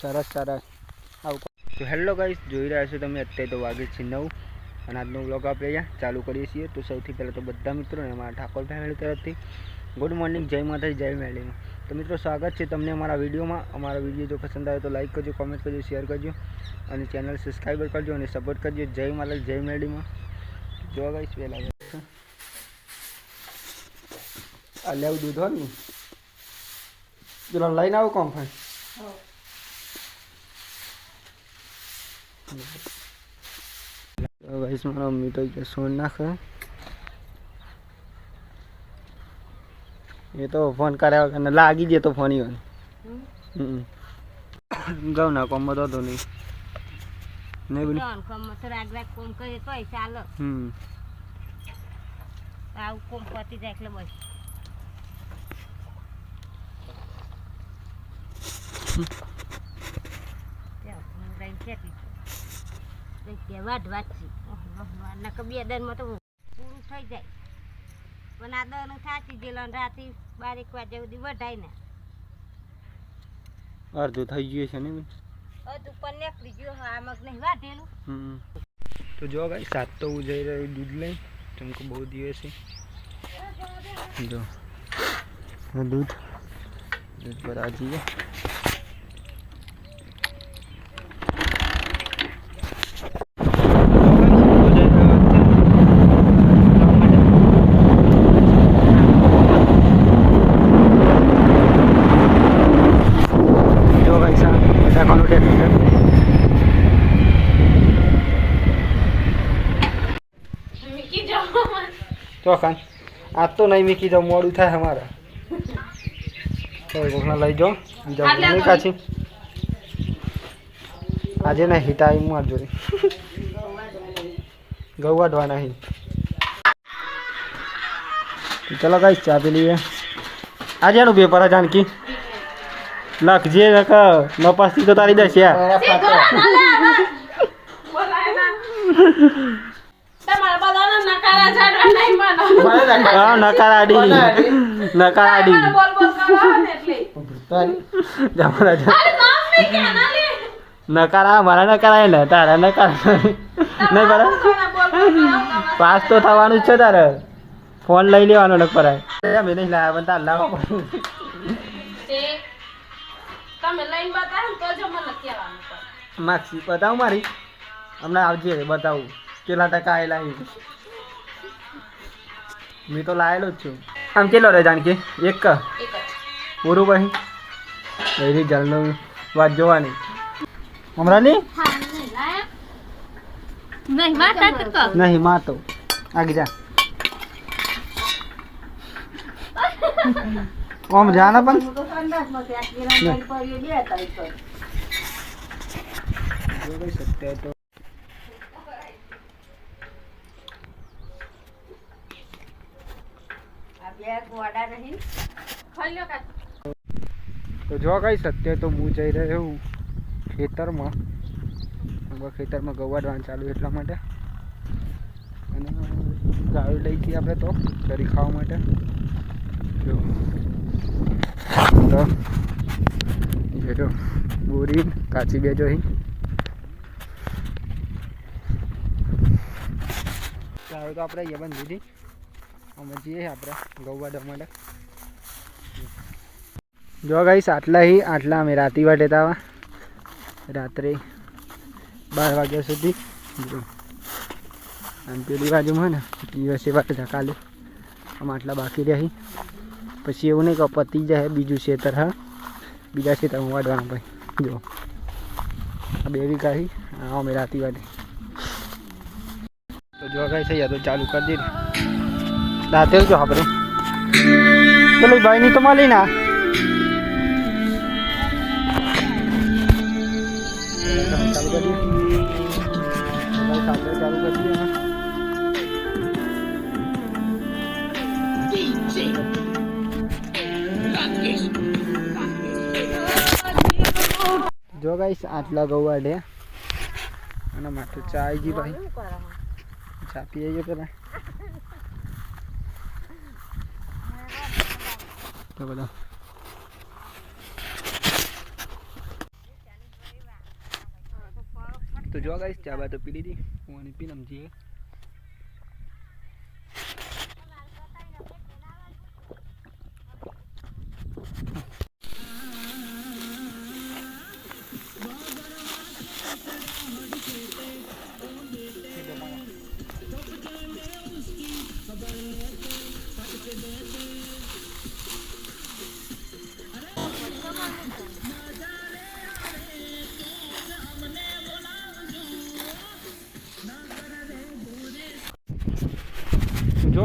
સરસ સરસ. આવું તો હેલો ગાઈસ જોઈ રહ્યા છો તમે અત્યારે તો વાગે છે નવ અને આજનો બ્લોગ આપણે અહીંયા ચાલુ કરીએ છીએ. તો સૌથી પહેલાં તો બધા મિત્રોને અમારા ઠાકોર ફેમિલી તરફથી ગુડ મોર્નિંગ જય માતાજી જય મેળીમાં. તો મિત્રો સ્વાગત છે તમને અમારા વિડીયોમાં. અમારા વીડિયો જો પસંદ આવે તો લાઈક કરજો કોમેન્ટ કરજો શેર કરજો અને ચેનલ સબસ્ક્રાઈબર કરજો અને સપોર્ટ કરજો. જય માતાજી જય મેળીમાં. જોવા ગાઈશ પહેલાં આ લેવું દૂધ હોય ને? પેલા લઈને આવો કોમ ફાઈ ગાઈસ મારા મમ્મી તો કે સોન નાખે. એ તો ફોન કર્યા વગર લાગી જાય તો ફોન ઈવન. હમ. ગઉ ના કોમ તો હતો નહીં નહીં બોલી કોમ તો રાગ રાગ કોમ કરે તોય ચાલો. હમ. આવું કોમ પતી જાય એટલે બસ ત્યાં હું રહીને ખેતી તો કે વાટ વાંચી નકર બે દરમાં તો પૂરું થઈ જાય પણ આ દરનું થાચી ગયેલો રાતે બારેક વાગ્યા સુધી વઢાય ને અડધું થઈ ગયું છે ને અડધું પણ નીકળી ગયો આ મગ નહીં વાઢેલું તો જો ભાઈ સાત તો હું જઈ રહ્યો દૂધ લઈ બહુ દિવસે. જો. દૂધ. દૂધ પર આજી જઈએ જો ભાઈ સાહેબ બધા કોનું ટેક્ટર ચોખાન આજ તો નહીં મીકી જાઉં મોડું થાય અમારે. કોઈ કોકના લઈ જાઓ બીજા નહીં કાચી આજે નહીં હિટા મારજો ઘઉં વાઢવા નહીં. ચલો કઈ ચા પી લઈએ. આજે એનું પેપર જાનકી. લખજે નપાસથી તો તારી દસ યાર. હા નકારાડી. નકારાડી. નકારા મારા નકારાય ને તારા નકારા. નહીં બરાબર? પાસ તો થવાનું જ છે તારે. ફોન લઈ લેવાનો ને પરાય. મેં નહીં લાવ્યા પણ તાર લાવવા તમે લઈને બતાવો તો જ મને કહેવાનું માર્કશીટ બતાવું મારી. હમણાં આવજે બતાવું. કેટલા ટકા આવેલા એ. મેં તો લાયેલો જ છું. આમ કેટલો રે જાણકી એક? પૂરું ભાઈ. એની જલનો વાત જોવાની. અમરાલી? નહીં નહીં વાતા તો કહો. નહીં માં તો. આગી જા. ઓમ જાના પણ. તો ખાઈ લો કાકા તો જો કઈ સત્ય તો હું જઈ રહ્યો હું ખેતરમાં. ખેતરમાં ગવાડવાનું ચાલુ એટલા માટે. અને ગાયો લઈ ગઈ આપણે તો કરી ખાવા માટે. જો. તો જો બોરી કાચી બેજો અહીં. ગાયો તો આપણે અહીંયા પણ દીધી અમે જઈએ આપણે ગવાડવા માટે. જો ગાઈસ, આટલા હી, આટલા અમે રાતી વાટે હતા રાત્રે બાર વાગ્યા સુધી. અને પેલી બાજુમાં ને, દિવસે વાટે હતા કાલે. આમ આટલા બાકી રહ્યા હી. પછી એવું નહીં કે પતી જાય, બીજું ખેતર, હા. બીજા ખેતરમાં વાઢવાનું ભાઈ. જો. આ બે વીઘા હી અમે રાતી વાટે. તો જો ગાઈસ થઈ તો ચાલુ કરી દીધી. રાતે જો આપણે પેલી ભાઈની તો મળી ના. ચાલુ ચાલુ કરી. જો ગાઈસ, આટલા ગૌ વાઢે અને માટે ચા આવી ગઈ ભાઈ. ચા પીએ ગયો પેલા. છે બધા. તો જો ગાઈશ ચા બા તો પી લીધી. હું આની પીને સમજીએ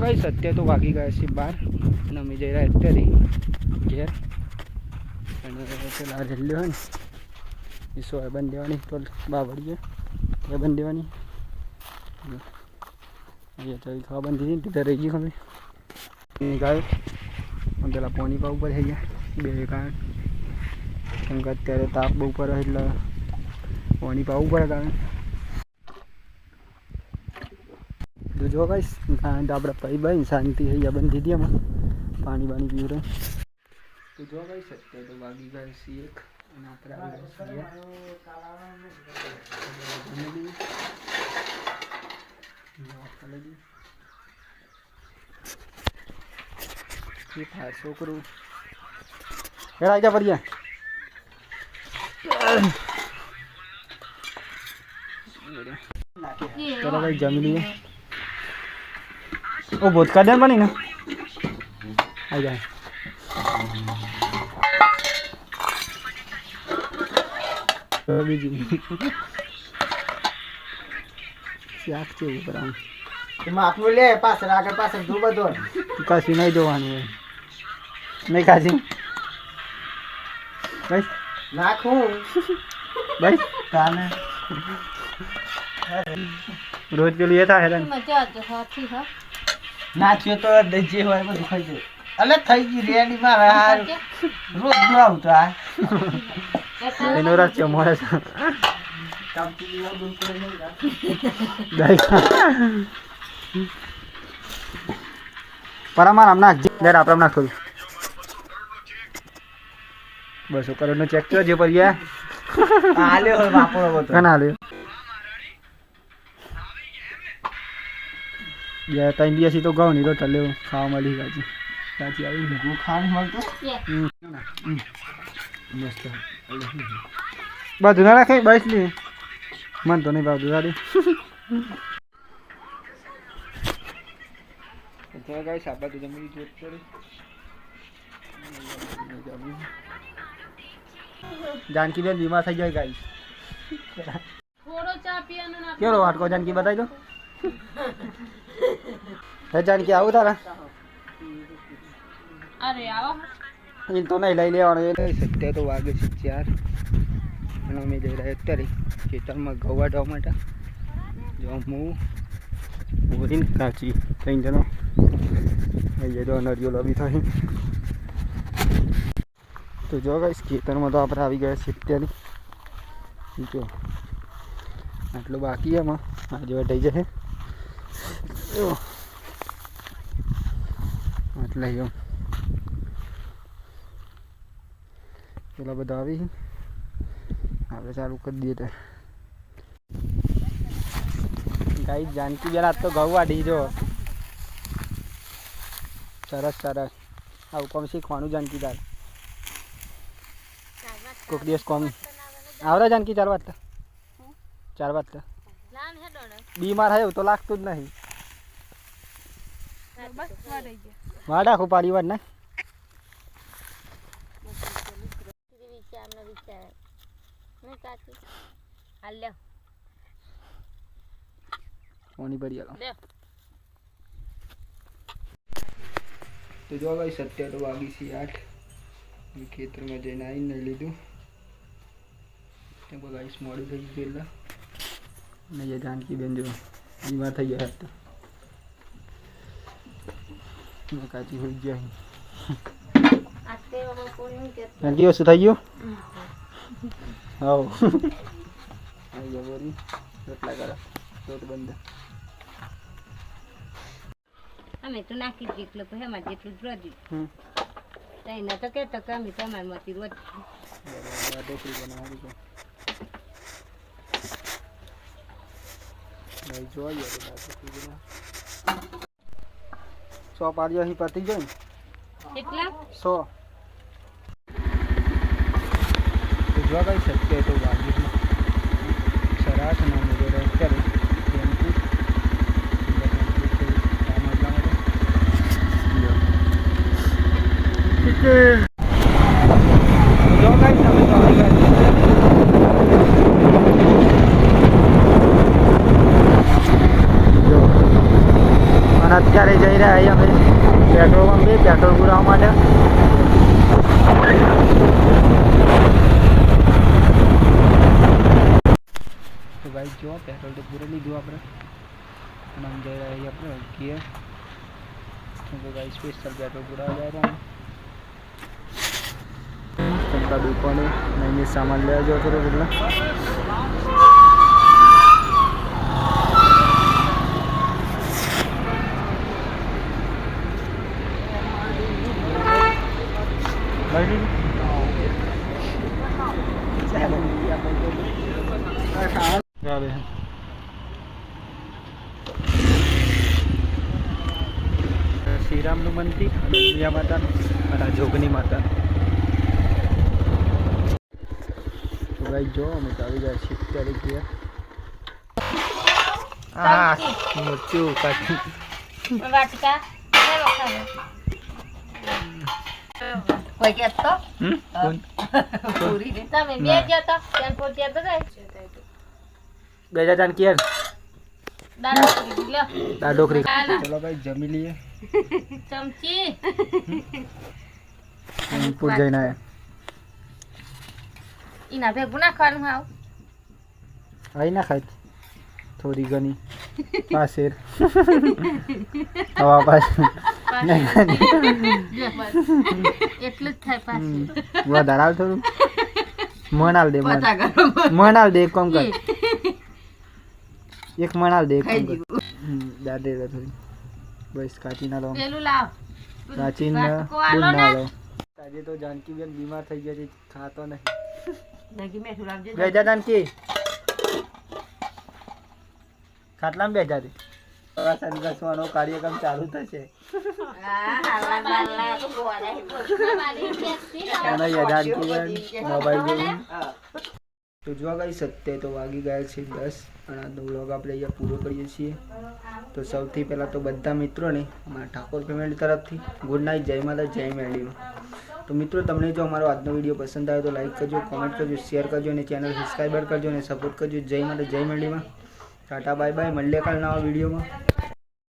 જો સત્ય તો વાગી ગયા છે બહાર અને અમે જઈ રહ્યા અત્યારે ઘેર. અને પેલા રેલ્યો હોય ને. એ બંધ દેવાની તો બાવડીએ એ બંધ દેવાની અહીંયા તો ખાવા બંધ ને ત્યાં રહી ગઈ ખબર ગાય, અને પેલા પોની પા ઉપર થઈ ગયા. બે કારણ કેમ કે અત્યારે તાપ બહુ પર એટલે પોની પા ઉપર કારણ તો જો ગાઈસ કારણ આપણા ભાઈ ભાઈ શાંતિ થઈ ગયા બંધ દીધી એમાં પાણી બાણી પીવું રહે. તો જો ગાઈસ અત્યારે તો વાગી ગયા છે એક અને આપણે છીએ. એ થાય છોકરું. હેડ આવી જા પડી ચલો ભાઈ જમી લઈએ. ઓ ભોજકા દે બની ને આવી જાય બીજી શાક છે ઉપર આમ એમાં આપણું લે પાછળ આગળ પાછળ ધૂળ બધો કશું નહીં જોવાનું હોય નહીં કાશી બસ નાખું ભાઈ તાને રોજ પેલું એ થાય હેરાન મજા આવશે હાથી હા નાખ્યો તો જે હોય બધું ખાઈ જાય. અલે થઈ ગઈ રેડી મારે હારું રોજનું તો આ. એનો રાત છે મોડે છે. પરામાર આમ નાખ દર આપણે આમ નાખું બસો કરોડ નો ચેક થયો જે પર ગયા હાલ્યો હોય વાપરો બધો. કના હાલ્યો. ગયા ત્રણ દિવસથી તો ઘઉં ની તો ટલે ખાવા મળી ગાજી સાચી આવી ને હું ખાવાનું મળતો? મસ્ત. બધું ના રાખે બસ લે મન તો નહીં ભાવતું સારી તો ગાઈસ આપણે તો જમી જોત કરી જાનકી બેન બીમાર થઈ જાય ગાઈસ. થોડો ચા પીવાનો ના કેવો વાટકો જાનકી બતાવી દો. હે જાનકી આવું તારા? અરે આવો. એ તો નહીં લઈ લેવાનો એ. સત્ય તો વાગે છે ચાર. અને અમે જઈ રહ્યા અત્યારે ખેતરમાં ગવાડવા માટે. જો હું બોરીને કાચી. ત્રણ જણો. અહીંયા તો નરિયો લાવી થાય. તો જો ગાઈસ ખેતરમાં તો આપણે આવી ગયા છીએ અત્યારે. જો. આટલું બાકી એમાં આજે વટાઈ જશે. જો. આટલા એમ પેલા બધા આવી. આપણે ચાલુ કરી દઈએ ગાઈ જાનકી બેન આજ તો ઘઉં વાઢી જો સરસ સરસ. આવું કોમ શીખવાનું જાનકી તાર. કોઈક દિવસ કોમ. આવડે જાનકી ચાર વાત ચાર વાત બીમાર હે એવું તો લાગતું જ નહીં. વાડા ખો પાડી ને? કાચી પડી આલો તો જો ભાઈ સત્ય તો વાગી છે આઠ. ખેતરમાં જઈને આવીને લીધું. ત્યાં ગાઈસ મોડું થઈ ગયું એટલે અને જે જાનકી બેન જો બીમાર થઈ ગયા હતા. કાચી હોઈ ગયા જાનકી શું થઈ ગયું? હાવ આવી. ગયા બોરી રોટલા કરો રોટ બંધ અમે તો નાખી જેટલું પછી અમારે જેટલું જ રોજ હમ. તઈ તો કે તો કે અમે તો અમારે માંથી રોજ. ઢોકળી બનાવવાની છે બાકી બીજું ના. સો પાડીઓ અહીં પતી જાય ને એટલા સો. તો જોવા કઈ શકીએ તો વાગીરમાં સરાઠ ના મુજબ અત્યારે ટેમ્પુ કામ એટલા માટે જો કઈ તમે તો આવી ગયા જો અને અત્યારે જઈ રહ્યા છીએ અમે પેટ્રોલ પંપે પેટ્રોલ પુરાવા માટે. તો ભાઈ જો પેટ્રોલ તો પૂરે લીધું આપણે. અને આમ જઈ રહ્યા છીએ આપણે ઓકે તો ભાઈ સ્પેશિયલ પેટ્રોલ પુરાવા જઈ રહ્યા ટંકા દુકાને નહીં સામાન લેવા જતો હતો એટલે તો જો અમે તો આવી ગયા છીએ તારીખે હા. મોચું કાઢી. વાટકા. કોઈ કહેત તો? પૂરી? તમે બે ગયા તો? ત્યાં પોટ્યા તો જાય બેજા જાન કિયર દાળ કરી લ્યો દા ડોકરી હાલો. ચલો ભાઈ જમી લઈએ. ચમચી. જઈને આયા. ઈના ભેગું નાખવાનું આવ. આવી ના ખાય. થોડી ઘણી. પાસેર હવા પાસે એટલું જ થાય પાસે વધારે આવ થોડું. મણાલ દે મણ મણ હાલ દે એક કામ કર. એક મણાલ દે કામ કર. દાદે થોડી. બસ કાચી ના લો પેલું લાવ. કાચી ના વાટકો ના. લો આજે તો જાનકી બેન બીમાર થઈ ગયા છે ખાતો નહીં. દગી તાન બેજા જાનકી ખાટલામાં બેજા દે સંઘર્ષવાનો કાર્યક્રમ ચાલુ થશે તો જોવા ગઈ સત્ય તો વાગી ગયા છે દસ આપણે અહીંયા પૂરો કરીએ છીએ તો સૌથી પહેલાં તો બધા મિત્રોને અમારા ઠાકોર ફેમિલી તરફથી ગુડ નાઇટ જય માતા જય મેળીમાં તો મિત્રો, તમને જો અમારો આજનો વીડિયો પસંદ આવ્યો તો લાઈક કરજો કોમેન્ટ કરજો શેર કરજો અને ચેનલ સબસ્ક્રાઈબર કરજો અને સપોર્ટ કરજો. જય માટે જય મેળીમાં ટાટા બાય બાય મળીએ કાલ વિડીયોમાં.